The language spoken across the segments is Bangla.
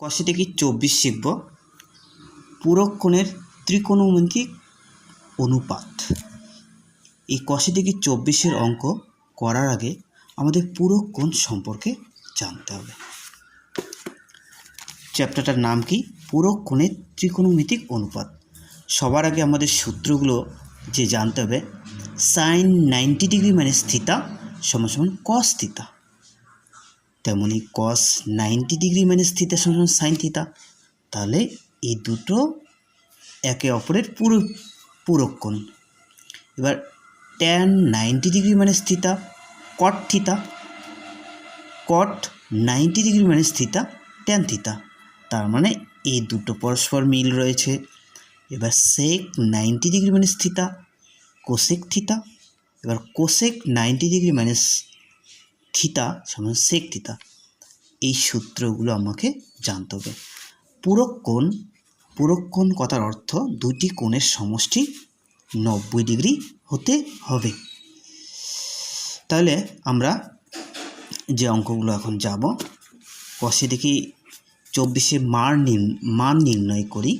কষে থেকে চব্বিশ শিখব? পুরক্ষণের ত্রিকোণমিতিক অনুপাত। এই কষে থেকে চব্বিশের অঙ্ক করার আগে আমাদের পুরক্ষণ সম্পর্কে জানতে হবে। চ্যাপ্টারটার নাম কি? পুরক্ষণের ত্রিকোণমিতিক অনুপাত। সবার আগে আমাদের সূত্রগুলো যে জানতে হবে sine ninety degree minus theta সমান সমান কস থিতা তেমনি cos ninety degree minus theta সমান সাইন থিতা তাহলে এই দুটো একে অপরের পুরো পুরক্ষণ এবার tan ninety degree minus theta cot theta cot ninety degree minus theta tan theta তার মানে এই দুটো পরস্পর মিল রয়েছে। এবার sec ninety degree minus theta cosec theta এবার cosec ninety degree minus theta সমান সেক থিতা, এই সূত্রগুলো আমাকে জানতে হবে। পুরক্ষণ পুরক্ষণ কথার অর্থ দুটি কোণের সমষ্টি নব্বই ডিগ্রি হতে হবে। তাহলে আমরা যে অঙ্কগুলো এখন যাব, কষে দেখি চব্বিশে নির- মান নির্ণয় করি।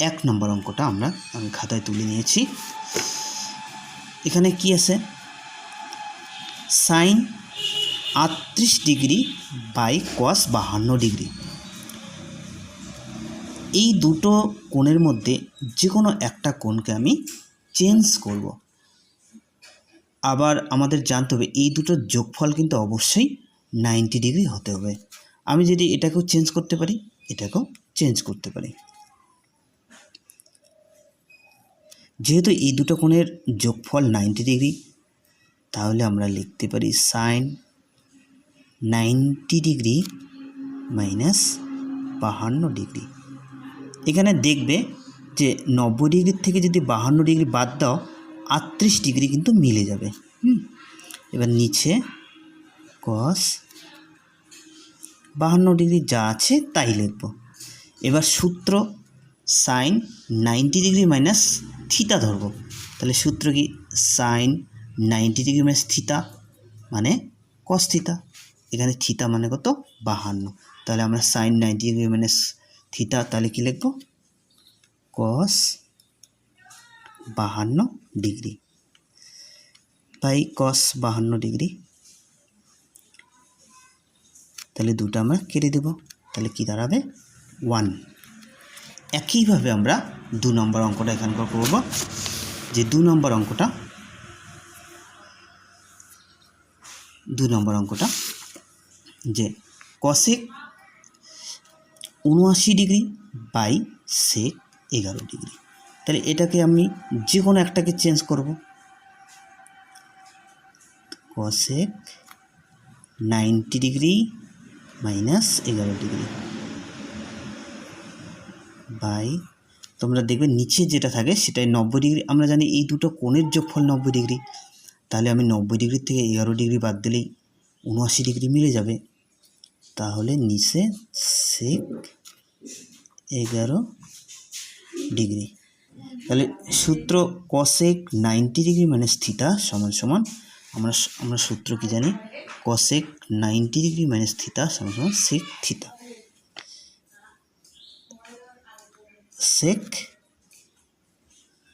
এক নম্বর অঙ্কটা আমরা, আমি খাতায় তুলে নিয়েছি। এখানে কি আছে? সাইন আটত্রিশ ডিগ্রি বাই কস বাহান্ন ডিগ্রি। এই দুটো কোণের মধ্যে যে কোনো একটা কোণকে আমি চেঞ্জ করব। আবার আমাদের জানতে হবে, এই দুটোর যোগফল কিন্তু অবশ্যই নাইনটি ডিগ্রি হতে হবে। আমি যদি এটাকেও চেঞ্জ করতে পারি, এটাকেও চেঞ্জ করতে পারি। যেহেতু এই দুটো কোণের যোগফল নাইনটি ডিগ্রি তাহলে আমরা লিখতে পারি সাইন নাইনটি ডিগ্রি মাইনাস বাহান্ন ডিগ্রি এখানে দেখবে যে নব্বই ডিগ্রির থেকে যদি বাহান্ন ডিগ্রি বাদ দাও, আটত্রিশ ডিগ্রি কিন্তু মিলে যাবে। হুম? এবার নিচে কস বাহান্ন ডিগ্রি যা আছে তাই লিখব। এবার সূত্র sine ninety degree minus theta ধরব। তাহলে সূত্র কি? Sine ninety degree minus theta মানে কস থিতা এখানে থিতা মানে কত? বাহান্ন। তাহলে আমরা sine ninety degree minus theta তাহলে কী লিখব? কস বাহান্ন ডিগ্রি। বাই কস বাহান্ন ডিগ্রি। তাহলে দুটো আমরা কেটে দেব। তাহলে কি দাঁড়াবে? ওয়ান একইভাবে আমরা দু নম্বর অঙ্কটা এখানকার করব। যে দু নম্বর অঙ্কটা দু নম্বর অঙ্কটা, যে কসেক উনআশি ডিগ্রি বাই সেক এগারো ডিগ্রি। তাহলে এটাকে আমি যে কোনো একটাকে চেঞ্জ করব। কসেক নাইনটি ডিগ্রি মাইনাস এগারো ডিগ্রি বাই, তোমরা দেখবে নিচে যেটা থাকে সেটাই নব্বই ডিগ্রি। আমরা জানি এই দুটো কোণের যোগফল নব্বই ডিগ্রি। তাহলে আমি নব্বই ডিগ্রি থেকে এগারো ডিগ্রি বাদ দিলেই উনআশি ডিগ্রি মিলে যাবে। তাহলে নিচে সেক এগারো ডিগ্রি। তাহলে সূত্র cosec ninety degree minus theta সমান সমান, আমরা আমরা সূত্র কি জানি? Cosec ninety degree minus theta সমান সমান সেক থিতা সেক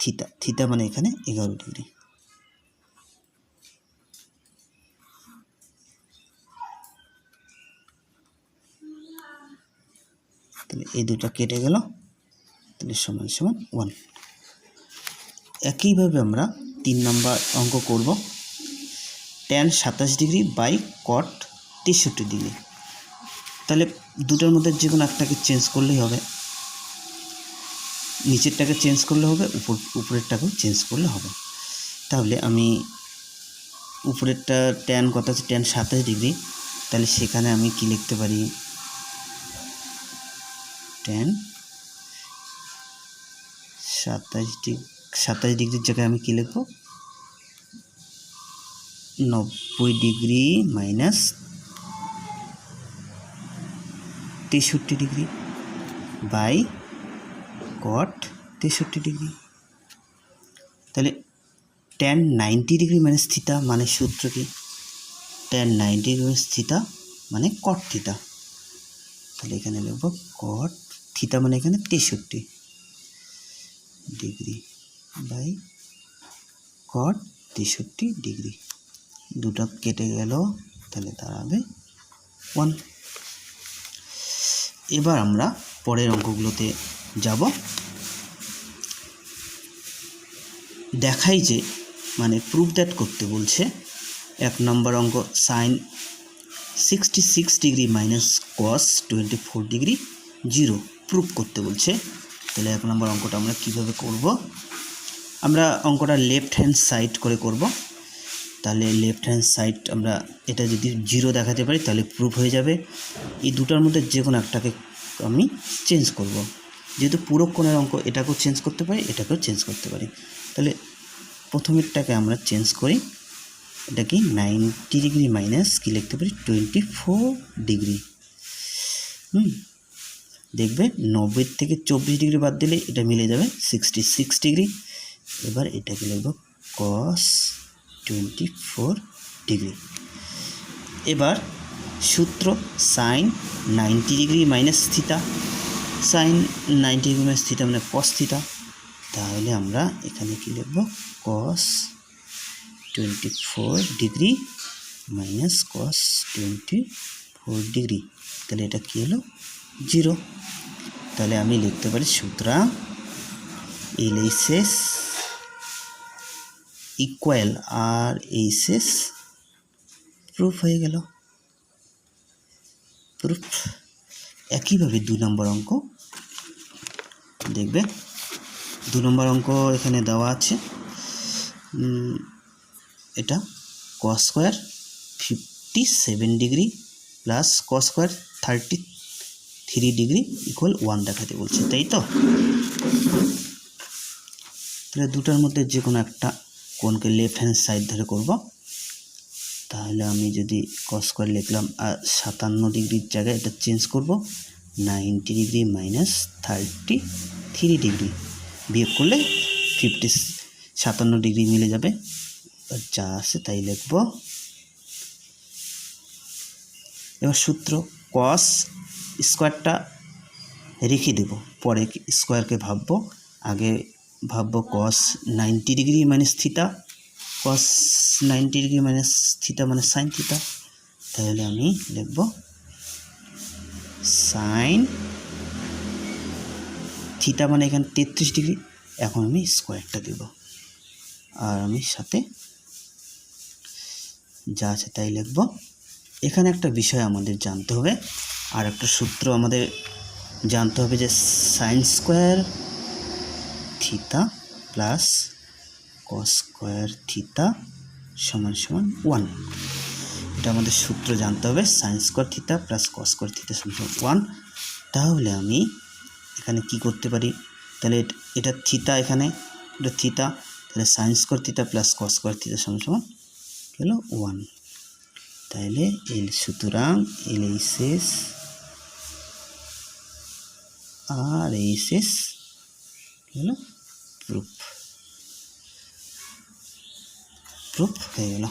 থিতা থিতা মানে এখানে এগারো ডিগ্রি। এই দুটো কেটে গেল। তাহলে সমান সমান ওয়ান একইভাবে আমরা তিন নম্বর অঙ্ক করব। ট্যান সাতাশ ডিগ্রি বাই কট তেষট্টি ডিগ্রি। তাহলে দুটোর মধ্যে যে কোনো একটাকে চেঞ্জ করলেই হবে। নিচেরটাকে চেঞ্জ করলে হবে, উপর উপরেরটাকেও চেঞ্জ করলে হবে। তাহলে আমি উপরেরটা ট্যান কত আছে? ট্যান সাতাশ ডিগ্রি। তাহলে সেখানে আমি কি লিখতে পারি? টেন সাতাশ ডিগ্রি সাতাশ ডিগ্রির জায়গায় আমি কী লিখব? নব্বই ডিগ্রি মাইনাস তেষট্টি ডিগ্রি বাই কট তেষট্টি ডিগ্রি। তাহলে tan ninety degree minus theta মানে সূত্র কি? টেন নাইনটি ডিগ্রি মাইনাস মানে কট থিতা তাহলে এখানে লিখব কট থিতা মানে এখানে তেষট্টি ডিগ্রি বাই কট তেষট্টি ডিগ্রি। দুটো কেটে গেল, তাহলে দাঁড়াবে ওয়ান এবার আমরা পরের অঙ্কগুলোতে যাব। দেখাই যে মানে প্রুফ দ্যাট করতে বলছে, এক নম্বর অঙ্ক sine sixty six degree minus cos twenty four degree zero proof করতে বলছে। তাহলে এক নম্বর অঙ্কটা আমরা কীভাবে করব? আমরা অঙ্কটা লেফট হ্যান্ড সাইড করে করব। তাহলে লেফট হ্যান্ড সাইড আমরা এটা যদি জিরো দেখাতে পারি, তাহলে প্রুফ হয়ে যাবে। এই দুটার মধ্যে যে কোনো একটাকে আমি চেঞ্জ করব। যেহেতু পুরো কোণের অঙ্ক এটাকেও চেঞ্জ করতে পারি, এটাকেও চেঞ্জ করতে পারি। তাহলে প্রথমেরটাকে আমরা চেঞ্জ করি। এটা কি নাইনটি ডিগ্রি মাইনাস কী লিখতে পারি? টোয়েন্টি ফোর ডিগ্রি হুম? দেখবে নব্বই থেকে চব্বিশ ডিগ্রি বাদ দিলে এটা মিলে যাবে সিক্সটি সিক্স ডিগ্রি। এবার এটাকে লিখব কস টোয়েন্টি ফোর ডিগ্রি। এবার সূত্র sine ninety degree minus theta sine ninety degree minus theta মানে কস থিতা তাহলে আমরা এখানে কি লিখব? Cos twenty four degree minus cos twenty four degree. তাহলে এটা কী হলো? জিরো। তাহলে আমি লিখতে পারি সুতরাং L HS equal R HS proof হয়ে গেল। প্রুফ। একইভাবে দু নম্বর অঙ্ক। দেখবে, দু নম্বর অঙ্ক এখানে দেওয়া আছে। এটা cos square fifty seven degree plus cos square thirty three degree equal one দেখাতে বলছে, তাই তো? তাহলে দুটার মধ্যে যে কোনো একটা কোনকে লেফট হ্যান্ড সাইড ধরে করব। তাহলে আমি যদি কস করে লিখলাম আর সাতান্ন ডিগ্রির জায়গায় এটা চেঞ্জ করব ninety degree minus thirty three degree বিয়োগ করলে ফিফটি সাতান্ন ডিগ্রি মিলে যাবে। যা আছে তাই লিখব। এবার সূত্র কস স্কোয়ারটা রেখে দেব। পরে স্কোয়ারকে ভাববো। আগে ভাববো cos ninety degree minus theta cos ninety degree minus theta মানে সাইন থিতা তাহলে আমি লিখব সাইন থিতা মানে এখানে তেত্রিশ ডিগ্রি এখন আমি স্কোয়ারটা দেব। আর আমি সাথে যা আছে তাই লিখব। এখানে একটা বিষয় আমাদের জানতে হবে। আর একটা সূত্র আমাদের জানতে হবে যে sine square theta plus cos square theta সমান সমান ওয়ান এটা আমাদের সূত্র জানতে হবে sine square theta plus cos square theta সমান সমান ওয়ান তাহলে আমি এখানে কি করতে পারি? তাহলে এট- থিতা এখানে, এটা থিতা তাহলে sine square theta plus cos square theta সমান সমান হলো ওয়ান তাহলে এল সুতরাং এল এইচএস আর এইচএস হলো প্রুফ প্রুফ হয়ে গেল